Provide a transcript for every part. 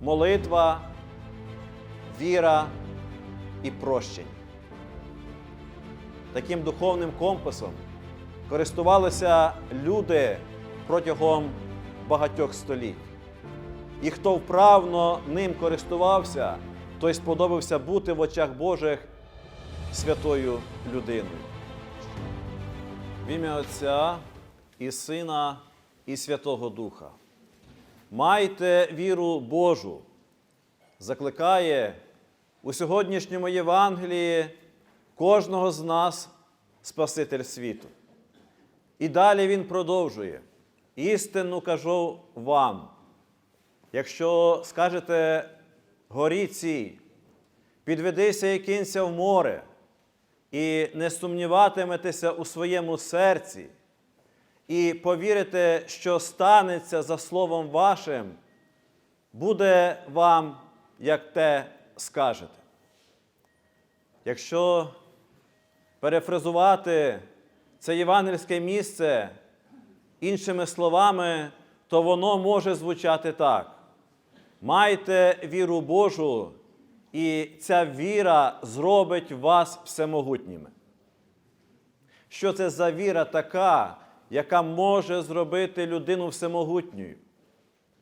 молитва, віра і прощення. Таким духовним компасом користувалися люди протягом багатьох століть. І хто вправно ним користувався, той сподобався бути в очах Божих святою людиною. В ім'я Отця і Сина, і Святого Духа. Майте віру Божу, закликає у сьогоднішньому Євангелії кожного з нас Спаситель світу. І далі він продовжує. Істинну кажу вам. Якщо скажете горі цій, підведися і кинься в море, і не сумніватиметеся у своєму серці, і повірите, що станеться за словом вашим, буде вам, як те скажете. Якщо перефразувати це євангельське місце іншими словами, то воно може звучати так. Майте віру Божу, і ця віра зробить вас всемогутніми. Що це за віра така, яка може зробити людину всемогутньою,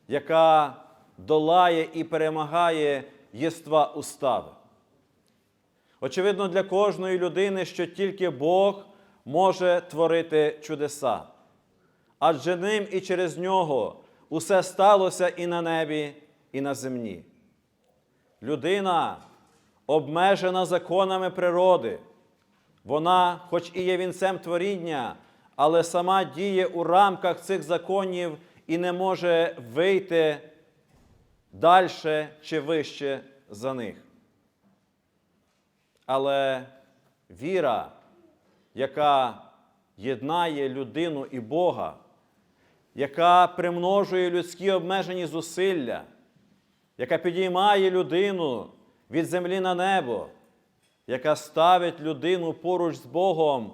яка долає і перемагає єства устави? Очевидно, для кожної людини, що тільки Бог може творити чудеса. Адже ним і через нього усе сталося і на небі, і на землі. Людина обмежена законами природи. Вона, хоч і є вінцем творіння, але сама діє у рамках цих законів і не може вийти далі чи вище за них. Але віра, яка єднає людину і Бога, яка примножує людські обмежені зусилля, яка підіймає людину від землі на небо, яка ставить людину поруч з Богом,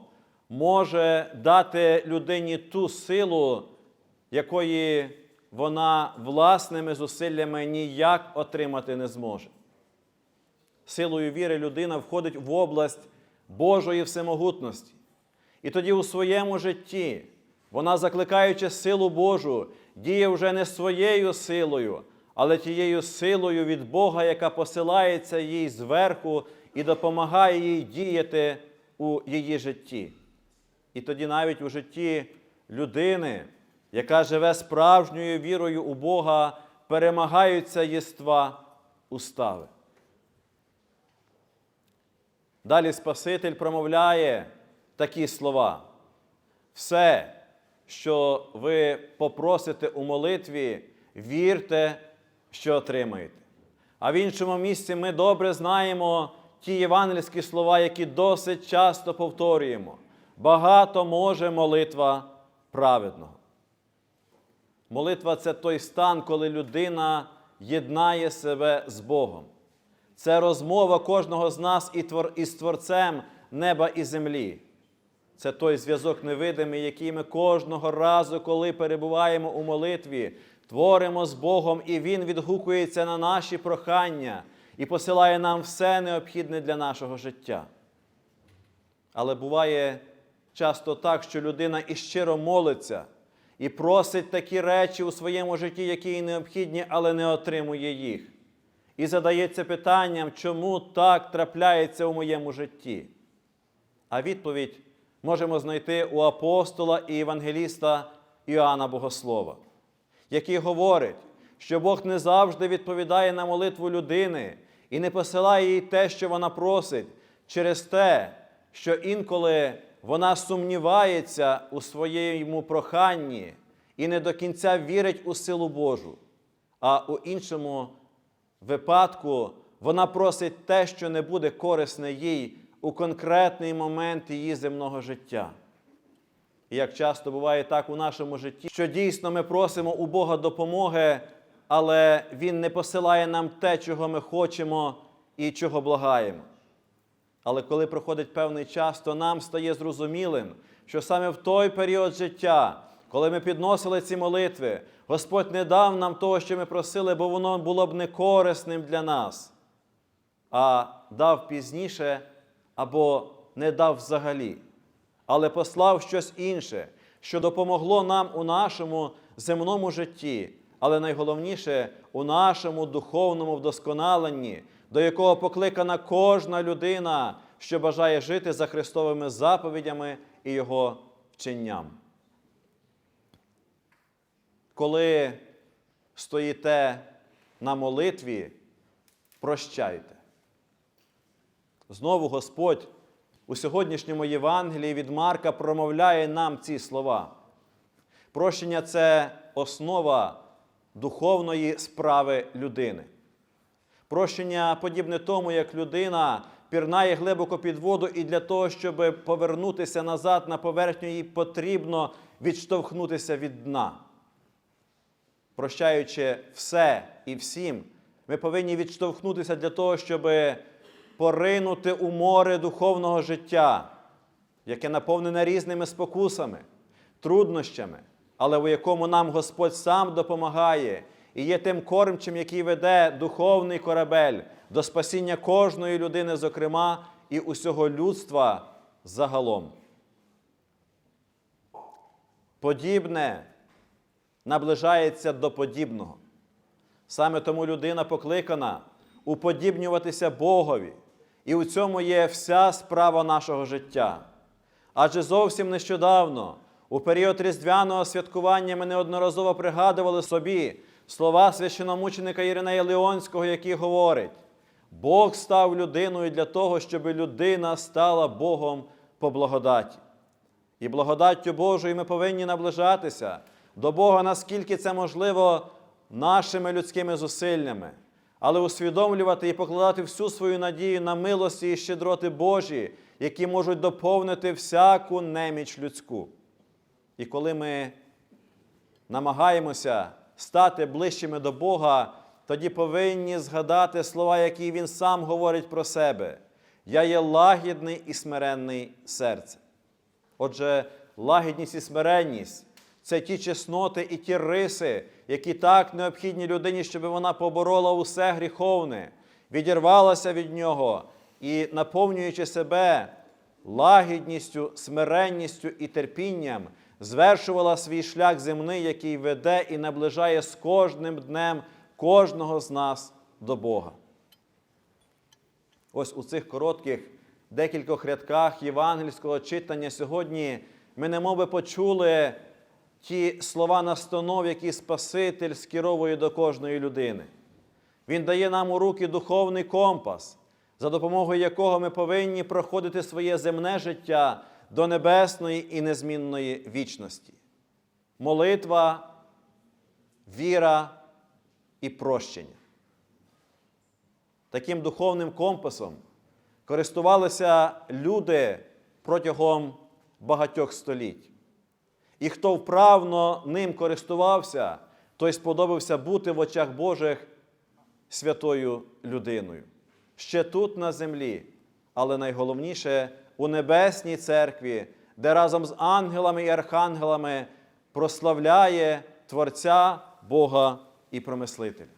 може дати людині ту силу, якої вона власними зусиллями ніяк отримати не зможе. Силою віри людина входить в область Божої всемогутності. І тоді у своєму житті вона, закликаючи силу Божу, діє вже не своєю силою, але тією силою від Бога, яка посилається їй зверху і допомагає їй діяти у її житті. І тоді навіть у житті людини, яка живе справжньою вірою у Бога, перемагаються єства устави. Далі Спаситель промовляє такі слова. Все, що ви попросите у молитві, вірте, що отримаєте. А в іншому місці ми добре знаємо ті євангельські слова, які досить часто повторюємо. Багато може молитва праведного. Молитва це той стан, коли людина єднає себе з Богом. Це розмова кожного з нас із Творцем неба і землі. Це той зв'язок невидимий, який ми кожного разу, коли перебуваємо у молитві, творимо з Богом, і Він відгукується на наші прохання і посилає нам все необхідне для нашого життя. Але буває часто так, що людина і щиро молиться і просить такі речі у своєму житті, які їй необхідні, але не отримує їх. І задається питанням, чому так трапляється у моєму житті. А відповідь можемо знайти у апостола і євангеліста Іоанна Богослова, який говорить, що Бог не завжди відповідає на молитву людини і не посилає їй те, що вона просить, через те, що інколи вона сумнівається у своєму проханні і не до кінця вірить у силу Божу, а у іншому випадку вона просить те, що не буде корисне їй у конкретний момент її земного життя. І як часто буває так у нашому житті, що дійсно ми просимо у Бога допомоги, але Він не посилає нам те, чого ми хочемо і чого благаємо. Але коли проходить певний час, то нам стає зрозумілим, що саме в той період життя, коли ми підносили ці молитви, Господь не дав нам того, що ми просили, бо воно було б некорисним для нас, а дав пізніше або не дав взагалі, але послав щось інше, що допомогло нам у нашому земному житті, але найголовніше у нашому духовному вдосконаленні, до якого покликана кожна людина, що бажає жити за Христовими заповідями і Його вченням. Коли стоїте на молитві, прощайте. Знову Господь у сьогоднішньому Євангелії від Марка промовляє нам ці слова. Прощення це основа духовної справи людини. Прощення подібне тому, як людина пірнає глибоко під воду, і для того, щоб повернутися назад на поверхню, їй потрібно відштовхнутися від дна. Прощаючи все і всім, ми повинні відштовхнутися для того, щоб поринути у море духовного життя, яке наповнене різними спокусами, труднощами, але у якому нам Господь сам допомагає і є тим кормчим, який веде духовний корабель до спасіння кожної людини, зокрема, і усього людства загалом. Подібне наближається до подібного. Саме тому людина покликана уподібнюватися Богові, і у цьому є вся справа нашого життя. Адже зовсім нещодавно, у період різдвяного святкування, ми неодноразово пригадували собі слова священомученика Іринея Леонського, який говорить: Бог став людиною для того, щоб людина стала Богом по благодаті. І благодаттю Божою ми повинні наближатися до Бога, наскільки це можливо нашими людськими зусиллями, але усвідомлювати і покладати всю свою надію на милості і щедроти Божі, які можуть доповнити всяку неміч людську. І коли ми намагаємося стати ближчими до Бога, тоді повинні згадати слова, які Він сам говорить про себе. Я є лагідний і смиренний серце. Отже, лагідність і смиренність це ті чесноти і ті риси, які так необхідні людині, щоб вона поборола усе гріховне, відірвалася від нього і, наповнюючи себе лагідністю, смиренністю і терпінням, звершувала свій шлях земний, який веде і наближає з кожним днем кожного з нас до Бога. Ось у цих коротких декількох рядках євангельського читання сьогодні ми немоби почули ті слова настанов, які Спаситель скеровує до кожної людини. Він дає нам у руки духовний компас, за допомогою якого ми повинні проходити своє земне життя до небесної і незмінної вічності. Молитва, віра і прощення. Таким духовним компасом користувалися люди протягом багатьох століть. І хто вправно ним користувався, той сподобався бути в очах Божих святою людиною. Ще тут на землі, але найголовніше у Небесній церкві, де разом з ангелами і архангелами прославляє Творця Бога і Промислителя.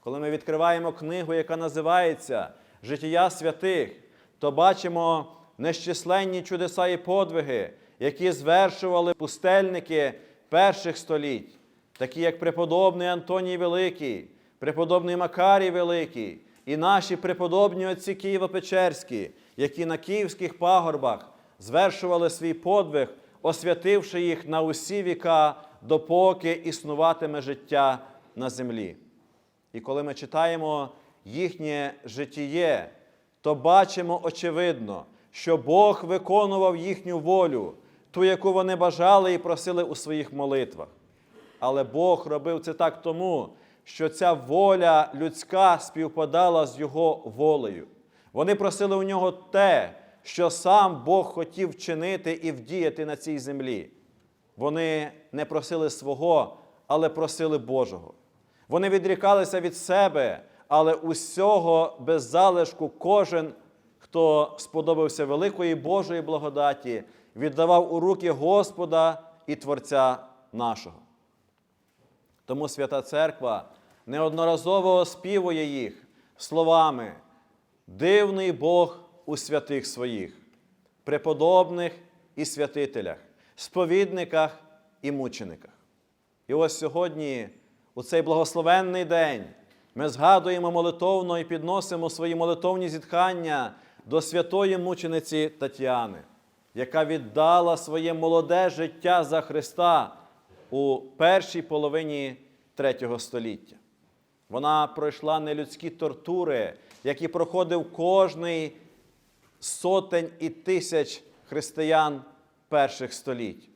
Коли ми відкриваємо книгу, яка називається Життя святих, то бачимо нещисленні чудеса і подвиги, які звершували пустельники перших століть, такі як преподобний Антоній Великий, преподобний Макарій Великий і наші преподобні отці Києво-Печерські, які на київських пагорбах звершували свій подвиг, освятивши їх на усі віка, допоки існуватиме життя на землі. І коли ми читаємо їхнє житіє, то бачимо очевидно, що Бог виконував їхню волю, ту, яку вони бажали і просили у своїх молитвах. Але Бог робив це так тому, що ця воля людська співпадала з Його волею. Вони просили у нього те, що сам Бог хотів вчинити і вдіяти на цій землі. Вони не просили свого, але просили Божого. Вони відрікалися від себе, але усього без залишку кожен, хто сподобався великої Божої благодаті, віддавав у руки Господа і Творця нашого. Тому Свята Церква неодноразово оспівує їх словами Дивний Бог у святих своїх, преподобних і святителях, сповідниках і мучениках. І ось сьогодні, у цей благословенний день, ми згадуємо молитовно і підносимо свої молитовні зітхання до святої мучениці Тетяни, яка віддала своє молоде життя за Христа у першій половині третього століття. Вона пройшла нелюдські тортури, які проходив кожний сотень і тисяч християн перших століть.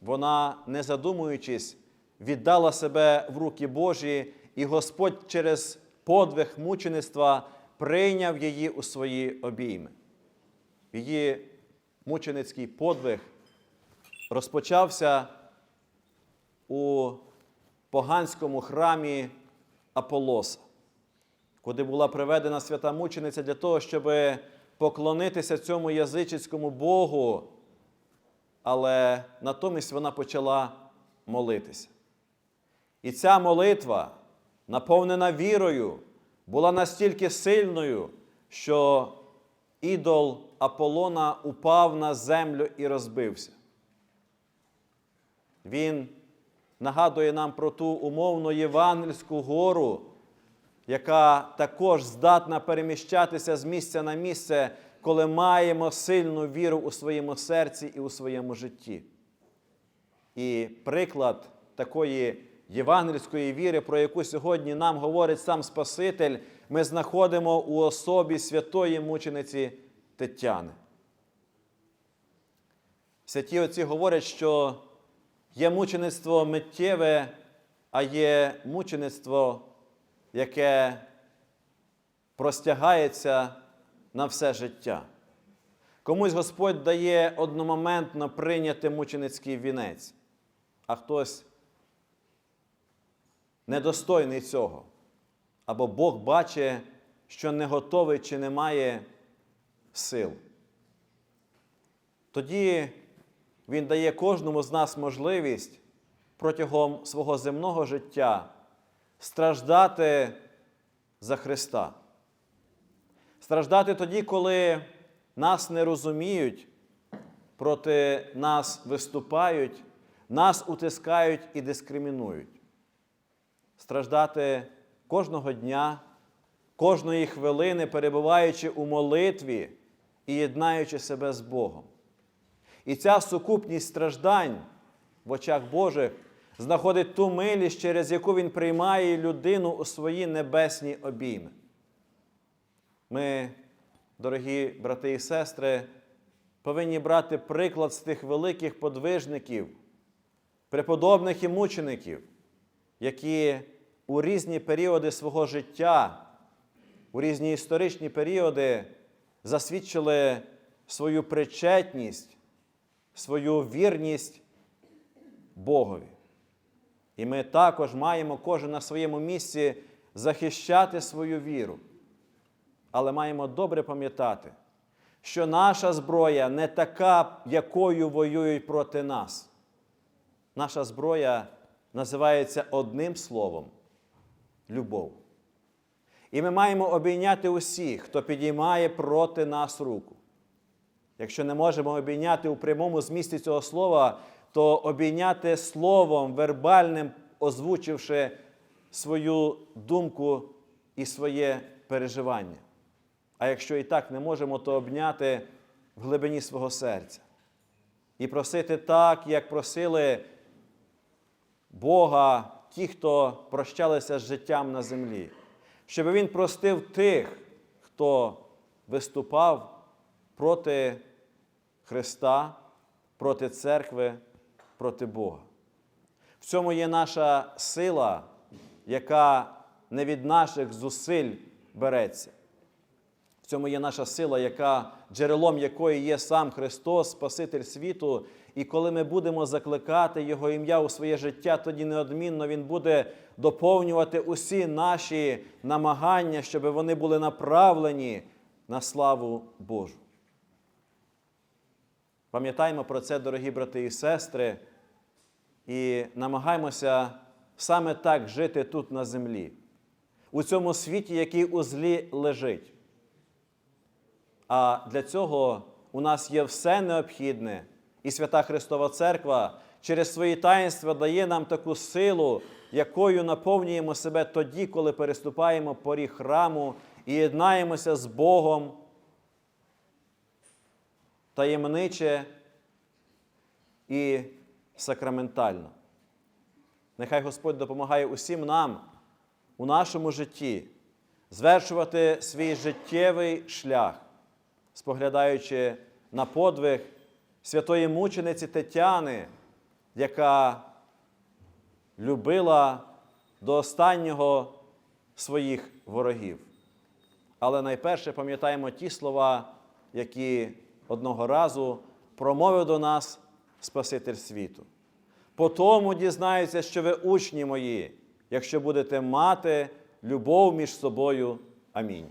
Вона, не задумуючись, віддала себе в руки Божі, і Господь через подвиг мучеництва прийняв її у свої обійми. Її мученицький подвиг розпочався у поганському храмі Аполоса, куди була приведена свята мучениця для того, щоб поклонитися цьому язичницькому Богу, але натомість вона почала молитися. І ця молитва, наповнена вірою, була настільки сильною, що ідол Аполлона упав на землю і розбився. Він нагадує нам про ту умовну Євангельську гору, яка також здатна переміщатися з місця на місце, коли маємо сильну віру у своєму серці і у своєму житті. І приклад такої євангельської віри, про яку сьогодні нам говорить сам Спаситель, ми знаходимо у особі святої мучениці Тетяни. Святі отці говорять, що є мучеництво миттєве, а є мучеництво, яке простягається на все життя. Комусь Господь дає одномоментно прийняти мученицький вінець, а хтось недостойний цього. Або Бог бачить, що не готовий чи не має сил. Тоді Він дає кожному з нас можливість протягом свого земного життя страждати за Христа. Страждати тоді, коли нас не розуміють, проти нас виступають, нас утискають і дискримінують. Страждати кожного дня, кожної хвилини, перебуваючи у молитві і єднаючи себе з Богом. І ця сукупність страждань в очах Божих знаходить ту милість, через яку Він приймає людину у свої небесні обійми. Ми, дорогі брати і сестри, повинні брати приклад з тих великих подвижників, преподобних і мучеників, які у різні періоди свого життя, у різні історичні періоди засвідчили свою причетність, свою вірність Богові. І ми також маємо кожен на своєму місці захищати свою віру. Але маємо добре пам'ятати, що наша зброя не така, якою воюють проти нас. Наша зброя називається одним словом любов. І ми маємо обійняти усіх, хто підіймає проти нас руку. Якщо не можемо обійняти у прямому змісті цього слова, то обійняти словом вербальним, озвучивши свою думку і своє переживання. А якщо і так не можемо, то обняти в глибині свого серця. І просити так, як просили Бога ті, хто прощалися з життям на землі, щоб Він простив тих, хто виступав проти Христа, проти церкви, проти Бога. В цьому є наша сила, яка не від наших зусиль береться. В цьому є наша сила, яка, джерелом якої є сам Христос, Спаситель світу. І коли ми будемо закликати Його ім'я у своє життя, тоді неодмінно Він буде доповнювати усі наші намагання, щоб вони були направлені на славу Божу. Пам'ятаємо про це, дорогі брати і сестри, і намагаємося саме так жити тут на землі, у цьому світі, який у злі лежить. А для цього у нас є все необхідне, і Свята Христова Церква через свої таїнства дає нам таку силу, якою наповнюємо себе тоді, коли переступаємо поріг храму і єднаємося з Богом таємниче і сакраментально. Нехай Господь допомагає усім нам у нашому житті звершувати свій життєвий шлях, споглядаючи на подвиг святої мучениці Тетяни, яка любила до останнього своїх ворогів. Але найперше пам'ятаємо ті слова, які одного разу промовив до нас Спаситель світу. По тому дізнаються, що ви учні мої, якщо будете мати любов між собою. Амінь.